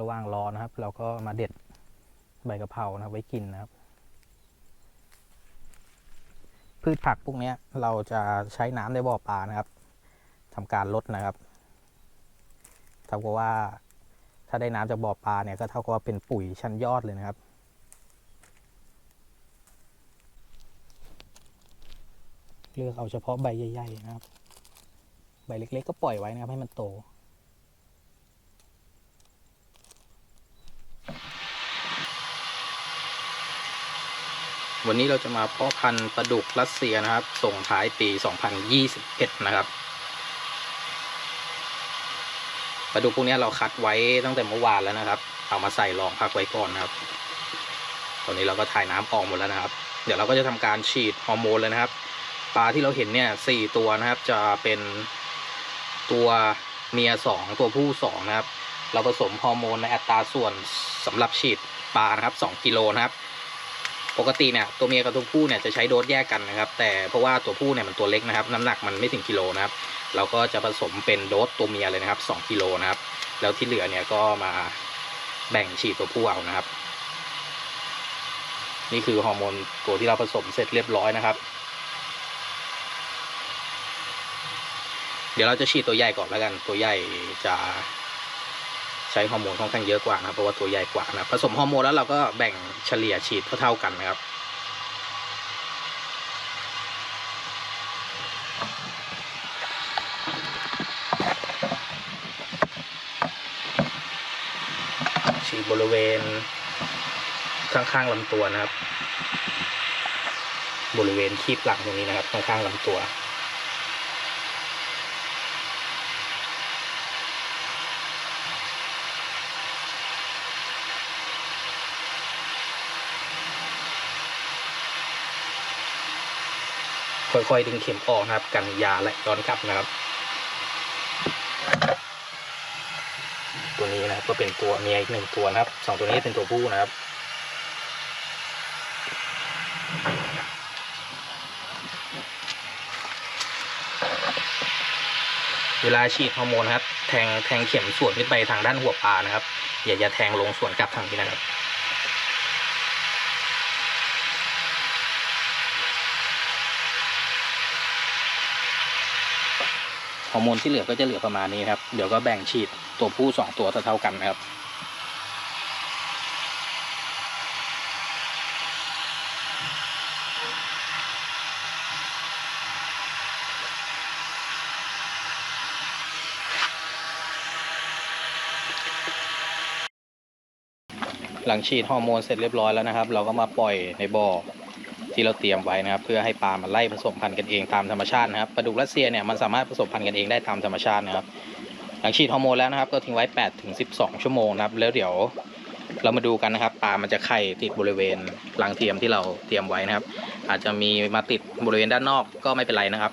เราวางร้อนะครับ เราก็มาเด็ดใบกะเพรานะครับ ไว้กินนะครับ พืชผักพวกนี้เราจะใช้น้ำในบ่อปลานะครับทำการลดนะครับเท่ากับว่าถ้าได้น้ำจากบ่อปลาเนี่ยก็เท่ากับว่าเป็นปุ๋ยชั้นยอดเลยนะครับเลือกเอาเฉพาะใบใหญ่ๆนะครับ ใบเล็ก ๆ ก็ปล่อยไว้นะครับให้มันโต วันนี้เราจะมาเพาะพันธุ์ปลาดุกรัสเซียนะครับ ส่งท้ายปี 2021 นะครับปลาดุกพวกนี้เราคัดไว้ตั้งแต่เมื่อวานแล้วนะครับ เอามาใส่รองพักไว้ก่อนนะครับ ตอนนี้เราก็ถ่ายน้ำออกหมดแล้วนะครับ เดี๋ยวเราก็จะทำการฉีดฮอร์โมนเลยนะครับ ปลาที่เราเห็นเนี่ยสี่ตัวนะครับ จะเป็นตัวเมียสองตัวผู้สองนะครับ เราผสมฮอร์โมนในอัตราส่วนสำหรับฉีดปลานะครับสองกิโลนะครับ ปกติเนี่ยตัวเมียกับตัวผู้เนี่ยจะใช้โดสแยกกันนะครับ แต่เพราะว่าตัวผู้เนี่ยมันตัวเล็กนะครับ น้ำหนักมันไม่ถึงกิโลนะครับ เราก็จะผสมเป็นโดสตัวเมียเลยนะครับสองกิโลนะครับ แล้วที่เหลือเนี่ยก็มาแบ่งฉีดตัวผู้เอานะครับ นี่คือฮอร์โมนตัวที่เราผสมเสร็จเรียบร้อยนะครับ เดี๋ยวเราจะฉีดตัวใหญ่ก่อนแล้วกัน ตัวใหญ่จะ ใช้ฮอร์โมนค่อนข้างเยอะกว่านะครับเพราะว่าตัวใหญ่กว่านะผสมฮอร์โมนแล้วเราก็แบ่งเฉลี่ยฉีดเท่าๆกันนะครับฉีดบริเวณข้างๆลำตัวนะครับ บริเวณคีบหลังตรงนี้นะครับข้างๆลำตัว ค่อยๆดึงเข็มออกนะครับ กันยาและย้อนกลับนะครับ ตัวนี้นะครับก็เป็นตัวเมียอีกหนึ่งตัวนะครับสองตัวนี้เป็นตัวผู้นะครับเวลาฉีดฮอร์โมนครับ แทงแทงเข็มส่วนขึ้นไปทางด้านหัวปลานะครับ อย่าอย่าแทงลงส่วนกลับทางนี้นะครับ ฮอร์โมนที่เหลือก็จะเหลือประมาณนี้ครับเดี๋ยวก็แบ่งฉีดตัวผู้สองตัวเท่ากันนะครับหลังฉีดฮอร์โมนเสร็จเรียบร้อยแล้วนะครับ เราก็มาปล่อยในบ่อ ที่เราเตรียมไว้นะครับ เพื่อให้ปลามันไล่ผสมพันธุ์กันเองตามธรรมชาตินะครับปลาดุกรัสเซียเนี่ยมันสามารถผสมพันธุ์กันเองได้ตามธรรมชาตินะครับหลังฉีดฮอร์โมนแล้วนะครับ ก็ทิ้งไว้8ถึง12 ชั่วโมงนะครับ แล้วเดี๋ยวเรามาดูกันนะครับปลามันจะไข่ติดบริเวณรังเทียมที่เราเตรียมไว้นะครับ อาจจะมีมาติดบริเวณด้านนอกก็ไม่เป็นไรนะครับ